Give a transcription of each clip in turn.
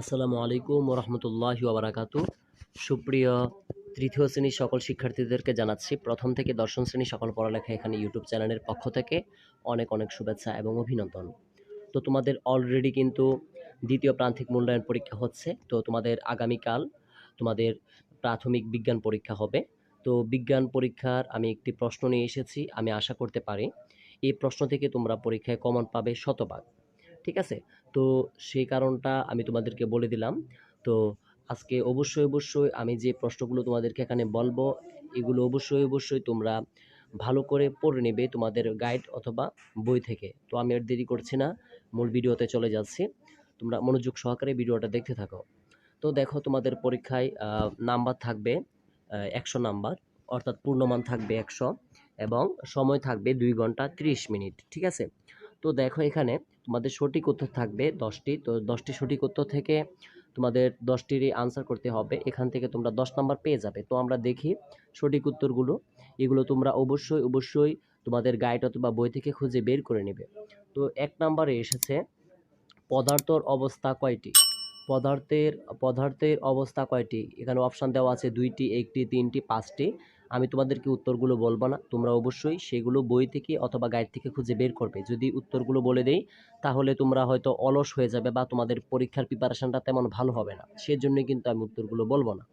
আসসালামু আলাইকুম রহমতুল্লাহ বারাকাতু সুপ্রিয় তৃতীয় শ্রেণির সকল শিক্ষার্থীদেরকে জানাচ্ছি, প্রথম থেকে দশম শ্রেণির সকল পড়ালেখা এখানে ইউটিউব চ্যানেলের পক্ষ থেকে অনেক অনেক শুভেচ্ছা এবং অভিনন্দন। তো তোমাদের অলরেডি কিন্তু দ্বিতীয় প্রান্তিক মূল্যায়ন পরীক্ষা হচ্ছে, তো তোমাদের আগামীকাল তোমাদের প্রাথমিক বিজ্ঞান পরীক্ষা হবে। তো বিজ্ঞান পরীক্ষার আমি একটি প্রশ্ন নিয়ে এসেছি, আমি আশা করতে পারি এই প্রশ্ন থেকে তোমরা পরীক্ষায় কমন পাবে শতভাগ। ঠিক আছে? তো সেই কারণটা আমি তোমাদেরকে বলে দিলাম। তো আজকে অবশ্যই অবশ্যই আমি যে প্রশ্নগুলো তোমাদেরকে এখানে বলব, এগুলো অবশ্যই অবশ্যই তোমরা ভালো করে পড়ে নেবে তোমাদের গাইড অথবা বই থেকে। তো আমি আর দেরি করছি না, মূল ভিডিওতে চলে যাচ্ছি। তোমরা মনোযোগ সহকারে ভিডিওটা দেখতে থাকো। তো দেখো তোমাদের পরীক্ষায় নাম্বার থাকবে একশো নাম্বার অর্থাৎ পূর্ণমান থাকবে একশো এবং সময় থাকবে দুই ঘণ্টা ত্রিশ মিনিট, ঠিক আছে? তো দেখো এখানে তোমাদের সঠিক উত্তর থাকবে দশটি। তো দশটি সঠিক উত্তর থেকে তোমাদের দশটিরই আনসার করতে হবে। এখান থেকে তোমরা দশ নাম্বার পেয়ে যাবে। তো আমরা দেখি সঠিক উত্তরগুলো। এগুলো তোমরা অবশ্যই অবশ্যই তোমাদের গাইড অথবা বই থেকে খুঁজে বের করে নেবে। তো এক নাম্বারে এসেছে, পদার্থর অবস্থা কয়টি? পদার্থের পদার্থের অবস্থা কয়টি? এখানে অপশান দেওয়া আছে দুইটি, একটি, তিনটি, পাঁচটি। আমি তোমাদেরকে উত্তরগুলো বলব না। তোমরা অবশ্যই সেগুলো বই থেকে অথবা গাইড থেকে খুঁজে বের করবে। যদি উত্তরগুলো বলে দেই, তাহলে তোমরা হয়তো অলস হয়ে যাবে বা তোমাদের পরীক্ষার প্রিপারেশনটা তেমন ভালো হবে না। সেজন্যই কিন্তু আমি উত্তরগুলো বলব না।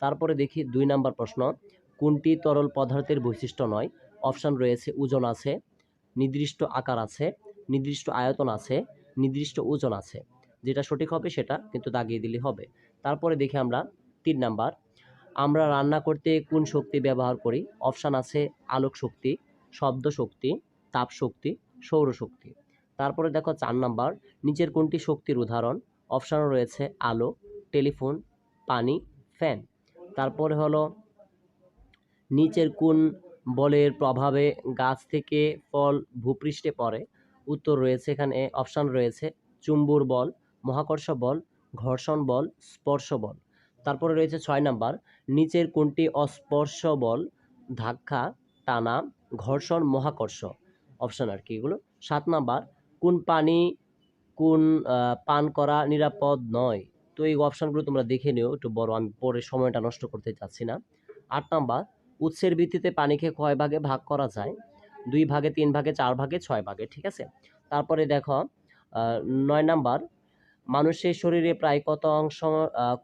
তারপরে দেখি দুই নাম্বার প্রশ্ন, কোনটি তরল পদার্থের বৈশিষ্ট্য নয়? অপশান রয়েছে ওজন আছে, নির্দিষ্ট আকার আছে, নির্দিষ্ট আয়তন আছে, নির্দিষ্ট ওজন আছে। যেটা সঠিক হবে সেটা কিন্তু দাগিয়ে দিলে হবে। তারপরে দেখি আমরা তিন নাম্বার আমরা রান্না করতে কোন শক্তি ব্যবহার করি? অপশান আছে আলোক শক্তি, শব্দ শক্তি, তাপ শক্তি সৌরশক্তি তারপরে দেখো চার নাম্বার, নিচের কোনটি শক্তির উদাহরণ? অপশান রয়েছে আলো, টেলিফোন, পানি, ফ্যান। তারপরে হলো নিচের কোন বলের প্রভাবে গাছ থেকে ফল ভূপৃষ্ঠে পড়ে? উত্তর রয়েছে এখানে অপশান রয়েছে চুম্বুর বল, মহাকর্ষ বল, ঘর্ষণ বল, স্পর্শ বল। তারপরে রয়েছে ছয় নাম্বার, নিচের কোনটি অস্পর্শ বল ধাক্কা, টানা, ঘর্ষণ, মহাকর্ষ? অপশান আর কি এগুলো। সাত নাম্বার, কোন পানি কোন পান করা নিরাপদ নয়? তো এই অপশানগুলো তোমরা দেখে নিও, একটু বড়, আমি পরে সময়টা নষ্ট করতে চাচ্ছি না। আট নাম্বার, উৎসের ভিত্তিতে পানিকে কয় ভাগে ভাগ করা যায়? দুই ভাগে, তিন ভাগে, চার ভাগে, ছয় ভাগে, ঠিক আছে? তারপরে দেখো নয় নাম্বার মানুষের শরীরে প্রায় কত অংশ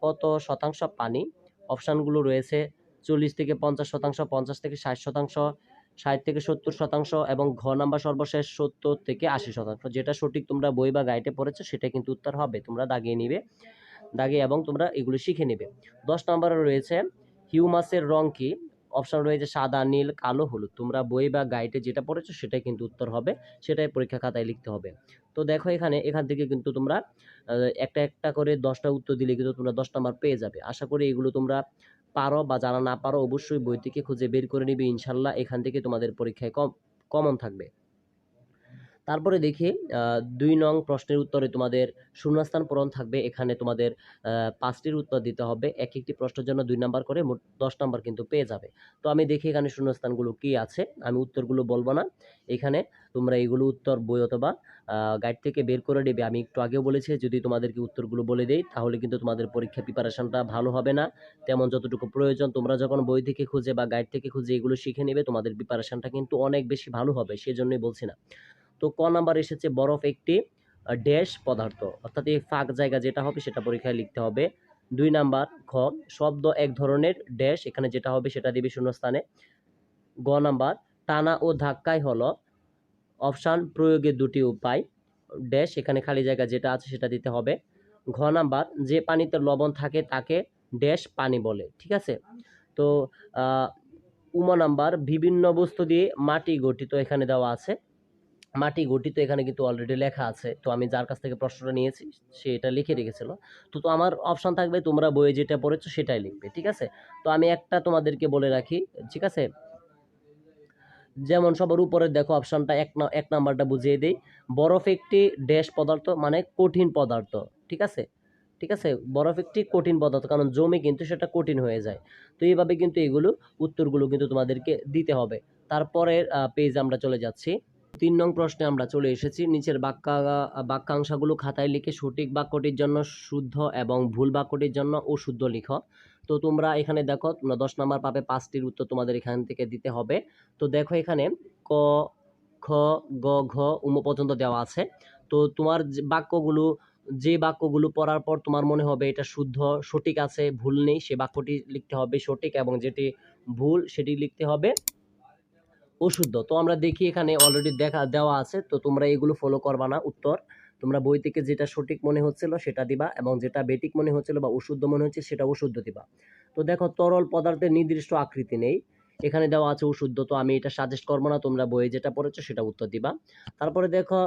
কত শতাংশ পানি? অপশানগুলো রয়েছে চল্লিশ থেকে পঞ্চাশ শতাংশ, পঞ্চাশ থেকে ষাট শতাংশ, ষাট থেকে সত্তর শতাংশ এবং ঘ নাম্বার সর্বশেষ সত্তর থেকে আশি শতাংশ। যেটা সঠিক তোমরা বই বা গাইডে পড়েছো, সেটা কিন্তু উত্তর হবে। তোমরা দাগিয়ে নিবে, দাগিয়ে এবং তোমরা এগুলো শিখে নেবে। দশ নম্বরে রয়েছে, হিউমাসের রং কি? অপশন রয়েছে সাদা, নীল, কালো, হলুদ। তোমরা বই বা গাইডে যেটা পড়েছো সেটাই কিন্তু উত্তর হবে, সেটাই পরীক্ষা খাতায় লিখতে হবে। তো দেখো এখানে, এখান থেকে কিন্তু তোমরা একটা একটা করে দশটা উত্তর দিলে কিন্তু তোমরা দশ নাম্বার পেয়ে যাবে। আশা করি এগুলো তোমরা পারো বা জানা না পারো অবশ্যই বই থেকে খুঁজে বের করে নিবে। ইনশাল্লাহ এখান থেকে তোমাদের পরীক্ষায় কম কমন থাকবে। তারপরে দেখি দুই নং প্রশ্নের উত্তরে তোমাদের শূন্যস্থান পূরণ থাকবে। এখানে তোমাদের পাঁচটির উত্তর দিতে হবে। এক একটি প্রশ্নের জন্য দুই নাম্বার করে মোট দশ নাম্বার কিন্তু পেয়ে যাবে। তো আমি দেখি এখানে শূন্যস্থানগুলো কি আছে। আমি উত্তরগুলো বলব না। এখানে তোমরা এগুলো উত্তর বই অথবা গাইড থেকে বের করে নেবে। আমি একটু আগেও বলেছি, যদি তোমাদেরকে উত্তরগুলো বলে দেই, তাহলে কিন্তু তোমাদের পরীক্ষা প্রিপারেশনটা ভালো হবে না। তেমন যতটুকু প্রয়োজন, তোমরা যখন বই থেকে খুঁজে বা গাইড থেকে খুঁজে এগুলো শিখে নেবে, তোমাদের প্রিপারেশনটা কিন্তু অনেক বেশি ভালো হবে। সেজন্যই বলছি না। তো ক নাম্বার এসেছে বরফ একটি ড্যাশ পদার্থ। অর্থাৎ এই ফাঁক জায়গা যেটা হবে সেটা পরীক্ষায় লিখতে হবে। দুই নাম্বার খ শব্দ এক ধরনের, ড্যাশ এখানে যেটা হবে সেটা দিবে শূন্যস্থানে। গ নাম্বার, টানা ও ধাক্কাই হলো, অপশান প্রয়োগের দুটি উপায়। ড্যাশ এখানে খালি জায়গা যেটা আছে সেটা দিতে হবে। ঘ নাম্বার, যে পানিতে লবণ থাকে তাকে ড্যাশ পানি বলে, ঠিক আছে? তো উমা নাম্বার, বিভিন্ন বস্তু দিয়ে মাটি গঠিত এখানে দেওয়া আছে। মাটি গঠিত এখানে কিন্তু অলরেডি লেখা আছে। তো আমি যার কাছ থেকে প্রশ্নটা নিয়েছি, সে এটা লিখে রেখেছিল। তো তো আমার অপশান থাকবে, তোমরা বইয়ে যেটা পড়েছো সেটাই লিখবে, ঠিক আছে? তো আমি একটা তোমাদেরকে বলে রাখি, ঠিক আছে? যেমন সবার উপরে দেখো অপশানটা এক এক নাম্বারটা বুঝিয়ে দিই। বরফ একটি ড্যাশ পদার্থ মানে কঠিন পদার্থ, ঠিক আছে? ঠিক আছে? বরফ একটি কঠিন পদার্থ, কারণ জমে কিন্তু সেটা কঠিন হয়ে যায়। তো এইভাবে কিন্তু এগুলো উত্তরগুলো কিন্তু তোমাদেরকে দিতে হবে। তারপরের পেজ আমরা চলে যাচ্ছি। তিন নং প্রশ্নে আমরা চলে এসেছি। নিচের বাক্যা, বাক্যাংশগুলো খাতায় লিখে সঠিক বাক্যটির জন্য শুদ্ধ এবং ভুল বাক্যটির জন্য অশুদ্ধ লিখো। তো তোমরা এখানে দেখো তোমরা দশ নম্বর পাবে পাঁচটির উত্তর তোমাদের এখান থেকে দিতে হবে। তো দেখো এখানে ক, খ, গ, ঘ, উম পর্যন্ত দেওয়া আছে। তো তোমার বাক্যগুলো, যে বাক্যগুলো পড়ার পর তোমার মনে হবে এটা শুদ্ধ, সঠিক আছে, ভুল নেই, সে বাক্যটি লিখতে হবে সঠিক এবং যেটি ভুল সেটি লিখতে হবে অশুদ্ধ। তো আমরা দেখি এখানে অলরেডি দেখা, দেওয়া আছে। তো তোমরা এগুলো ফলো করবা না, উত্তর। তোমরা বই থেকে যেটা সঠিক মনে হচ্ছিল সেটা দিবা এবং যেটা বেটিক মনে হচ্ছিল বা অশুদ্ধ মনে হচ্ছে সেটা অশুদ্ধ দিবা। তো দেখো, তরল পদার্থের নির্দিষ্ট আকৃতি নেই। এখানে দেওয়া আছে অশুদ্ধ, তো আমি এটা সাজেস্ট করব না, তোমরা বইয়ে যেটা পড়েছো সেটা উত্তর দিবা। তারপরে দেখো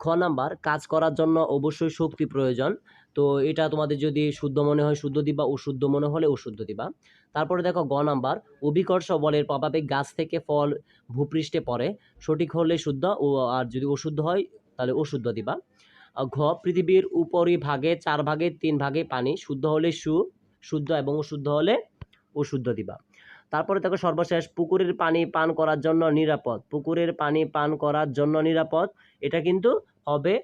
খ নাম্বার, কাজ করার জন্য অবশ্যই শক্তি প্রয়োজন। তো এটা তোমাদের যদি শুদ্ধ মনে হয় শুদ্ধ দিবা, অশুদ্ধ মনে হলে অশুদ্ধ দিবা। তারপরে দেখো গ নাম্বার, অভিকর্ষ বলের প্রভাবে গাছ থেকে ফল ভূপৃষ্ঠে পড়ে। সঠিক হলে শুদ্ধ ও, আর যদি অশুদ্ধ হয়, তাহলে অশুদ্ধ দিবা। ঘ, পৃথিবীর উপরিভাগে চার ভাগে তিন ভাগে পানি, শুদ্ধ হলে সু, শুদ্ধ এবং অশুদ্ধ হলে অশুদ্ধ দিবা। তারপরে দেখো সর্বশেষ, পুকুরের পানি পান করার জন্য নিরাপদ। পুকুরের পানি পান করার জন্য নিরাপদ। এটা কিন্তু হবে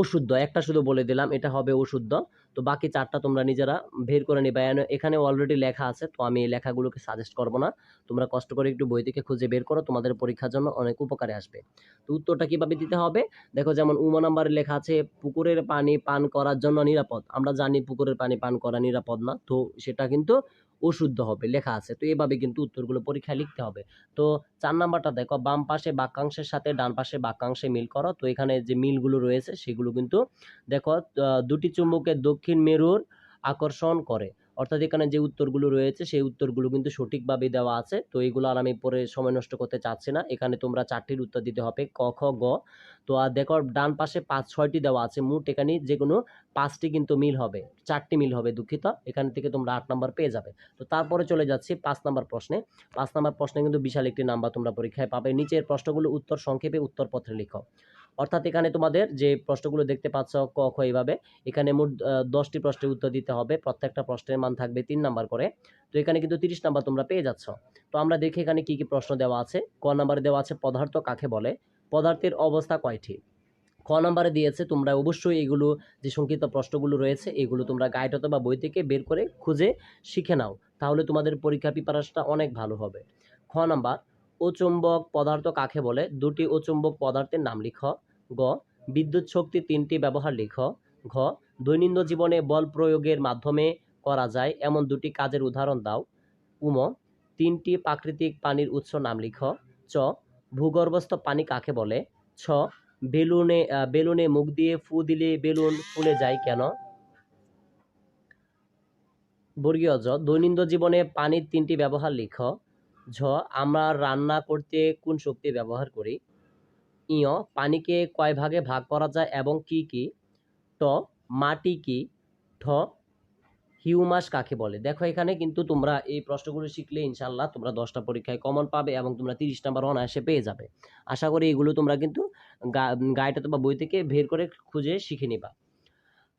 অশুদ্ধ একটা শুধু বলে দিলাম, এটা হবে অশুদ্ধ তো বাকি চারটা তোমরা নিজেরা বের করে নিবে। এখানে অলরেডি লেখা আছে, তো আমি এই লেখাগুলোকে সাজেস্ট করব না। তোমরা কষ্ট করে একটু বই থেকে খুঁজে বের করো, তোমাদের পরীক্ষার জন্য অনেক উপকারে আসবে। তো উত্তরটা কীভাবে দিতে হবে? দেখো, যেমন উমা নাম্বারে লেখা আছে, পুকুরের পানি পান করার জন্য নিরাপদ। আমরা জানি পুকুরের পানি পান করা নিরাপদ না, তো সেটা কিন্তু অশুদ্ধ হবে, লেখা আছে। তো এভাবে কিন্তু উত্তরগুলো পরীক্ষায় লিখতে হবে। তো চার নাম্বারটা দেখো, বাম পাশে বাক্যাংশের সাথে ডান পাশে বাক্যাংশে মিল করো। তো এখানে যে মিলগুলো রয়েছে, সেগুলো কিন্তু দেখো দুটি চুম্বকের দক্ষিণ মেরুর আকর্ষণ করে। অর্থাৎ এখানে যে উত্তরগুলো রয়েছে, সেই উত্তরগুলো কিন্তু সঠিকভাবে দেওয়া আছে। তো এগুলো আর আমি পরে সময় নষ্ট করতে চাচ্ছি না। এখানে তোমরা চারটির উত্তর দিতে হবে, ক, খ, গ। তো আর দেখো, ডান পাশে পাঁচ, ছয়টি দেওয়া আছে। মোট এখানে যে কোনো পাঁচটি কিন্তু মিল হবে, চারটি মিল হবে দুঃখিত। এখান থেকে তোমরা আট নাম্বার পেয়ে যাবে। তো তারপরে চলে যাচ্ছি পাঁচ নাম্বার প্রশ্নে। পাঁচ নাম্বার প্রশ্নে কিন্তু বিশাল একটি নাম্বার তোমরা পরীক্ষায় পাবে। নিচের প্রশ্নগুলো উত্তর সংক্ষেপে উত্তরপত্রে লিখো। অর্থাৎ এখানে তোমাদের যে প্রশ্নগুলো দেখতে পাচ্ছ ক, খ এইভাবে, এখানে মোট দশটি প্রশ্নের উত্তর দিতে হবে, প্রত্যেকটা প্রশ্নের মান থাকবে তিন নাম্বার করে। তো এখানে কিন্তু তিরিশ নাম্বার তোমরা পেয়ে যাচ্ছ। তো আমরা দেখি এখানে কি কি প্রশ্ন দেওয়া আছে। ক নাম্বারে দেওয়া আছে পদার্থ কাকে বলে, পদার্থের অবস্থা কয়টি? ক নাম্বারে দিয়েছে তোমরা অবশ্যই এগুলো, যে সংক্ষিপ্ত প্রশ্নগুলো রয়েছে, এগুলো তোমরা গাইড অথবা বই থেকে বের করে খুঁজে শিখে নাও, তাহলে তোমাদের পরীক্ষা প্রিপারেশনটা অনেক ভালো হবে। খ নাম্বার অচুম্বক পদার্থ কাকে বলে? দুটি অচুম্বক পদার্থের নাম লিখ। গ, বিদ্যুৎ শক্তি তিনটি ব্যবহার লিখ। ঘ, দৈনন্দিন জীবনে বল প্রয়োগের মাধ্যমে করা যায়, এমন দুটি কাজের উদাহরণ দাও। উম, তিনটি প্রাকৃতিক পানির উৎস নাম লিখ। চ, ভূগর্ভস্থ পানি কাকে বলে? ছ, বেলুনে বেলুনে মুখ দিয়ে ফু দিলে বেলুন ফুলে যায় কেন? বর্গীয় জ, দৈনন্দিন জীবনে পানির তিনটি ব্যবহার লিখ। ঝ, আমরা রান্না করতে কোন শক্তি ব্যবহার করি? ইয় পানিকে কয় ভাগে ভাগ করা যায় এবং কি কি? ট, মাটি কি? ঠ, হিউমাস কাকে বলে? দেখো, এখানে কিন্তু তোমরা এই প্রশ্নগুলো শিখলে ইনশাল্লাহ তোমরা দশটা পরীক্ষায় কমন পাবে এবং তোমরা তিরিশ নাম্বার অনায়াসে পেয়ে যাবে। আশা করি এগুলো তোমরা কিন্তু গা গাইড অথবা বই থেকে বের করে খুঁজে শিখে নিবা।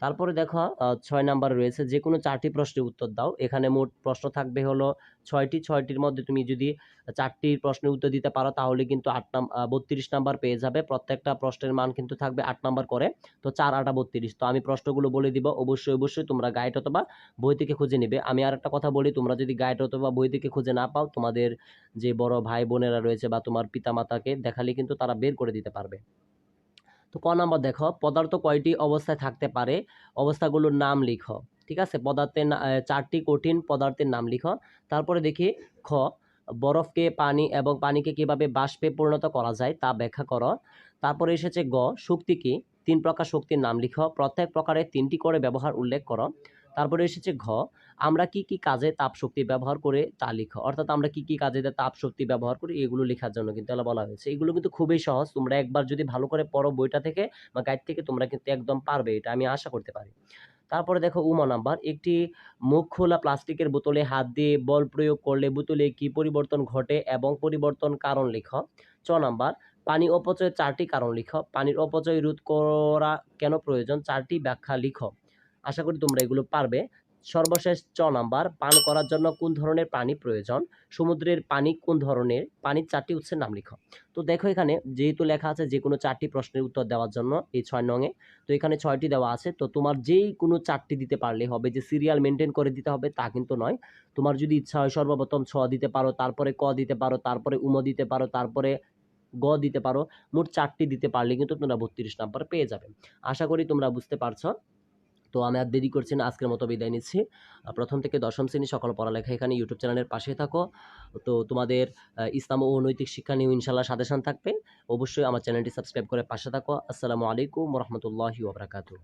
তারপরে দেখো ছয় নাম্বার রয়েছে যে কোনো চারটি প্রশ্নের উত্তর দাও। এখানে মোট প্রশ্ন থাকবে হলো ছয়টি, ছয়টির মধ্যে তুমি যদি চারটি প্রশ্নের উত্তর দিতে পারো, তাহলে কিন্তু আট নাম বত্রিশ নাম্বার পেয়ে যাবে। প্রত্যেকটা প্রশ্নের মান কিন্তু থাকবে আট নাম্বার করে। তো চার, আটা বত্রিশ। তো আমি প্রশ্নগুলো বলে দিব। অবশ্যই অবশ্যই তোমরা গাইড অথবা বই থেকে খুঁজে নেবে। আমি আর একটা কথা বলি, তোমরা যদি গাইড অথবা বই থেকে খুঁজে না পাও, তোমাদের যে বড় ভাই বোনেরা রয়েছে বা তোমার পিতামাতাকে দেখালে কিন্তু তারা বের করে দিতে পারবে। তো ক নাম্বার দেখো, পদার্থ কয়টি অবস্থায় থাকতে পারে? অবস্থাগুলোর নাম লিখো, ঠিক আছে? পদার্থের চারটি কঠিন পদার্থের নাম লিখো। তারপরে দেখি খ, বরফকে পানি এবং পানিকে কীভাবে বাষ্পে পরিণত করা যায় তা ব্যাখ্যা করো। তারপরে এসেছে গ, শক্তি কি? তিন প্রকার শক্তির নাম লিখো। প্রত্যেক প্রকারের তিনটি করে ব্যবহার উল্লেখ করো। তারপরে এসেছে ঘ আমরা কি কি কাজে তাপ শক্তি ব্যবহার করে তা লিখো? অর্থাৎ আমরা কি কি কাজে তাপ শক্তি ব্যবহার করি, এগুলো লেখার জন্য কিন্তু বলা হয়েছে। এগুলো কিন্তু খুবই সহজ। তোমরা একবার যদি ভালো করে পড়ো বইটা থেকে বা গাইড থেকে, তোমরা কিন্তু একদম পারবে, এটা আমি আশা করতে পারি। তারপরে দেখো উমা নাম্বার, একটি মুখ খোলা প্লাস্টিকের বোতলে হাত দিয়ে বল প্রয়োগ করলে বোতলে কি পরিবর্তন ঘটে এবং পরিবর্তন কারণ লিখো। চ নাম্বার, পানি অপচয়ের চারটি কারণ লিখো। পানির অপচয় রোধ করা কেন প্রয়োজন? চারটি ব্যাখ্যা লিখো। আশা করি তোমরা এগুলো পারবে। সর্বশেষ চ নাম্বার, পান করার জন্য কোন ধরনের পানি প্রয়োজন? সমুদ্রের পানি কোন ধরনের? পানির চারটি উৎসের নাম লিখো। তো দেখো এখানে যেহেতু লেখা আছে যে কোনো চারটি প্রশ্নের উত্তর দেওয়ার জন্য এই ছয় নঙে তো এখানে ছয়টি দেওয়া আছে। তো তোমার যেই কোনো চারটি দিতে পারলে হবে, যে সিরিয়াল মেনটেন করে দিতে হবে তা কিন্তু নয়। তোমার যদি ইচ্ছা হয় সর্বপ্রথম ছ দিতে পারো, তারপরে ক দিতে পারো, তারপরে উম দিতে পারো, তারপরে গ দিতে পারো, মোট চারটি দিতে পারলে কিন্তু তোমরা বত্রিশ নাম্বার পেয়ে যাবে। আশা করি তোমরা বুঝতে পারছ। তো আমি আর দেরি করছি না, আজকের মতো বিদায় নিচ্ছি। প্রথম থেকে দশম শ্রেণি সকল পড়ালেখা এখানে ইউটিউব চ্যানেলের পাশে থাকো। তো তোমাদের ইসলাম ও নৈতিক শিক্ষা নিয়েও ইনশাল্লাহ সাজেশন থাকবে। অবশ্যই আমার চ্যানেলটি সাবস্ক্রাইব করে পাশে থাকো। আসসালামু আলাইকুম রহমতুল্লাহি ওবরাকাতু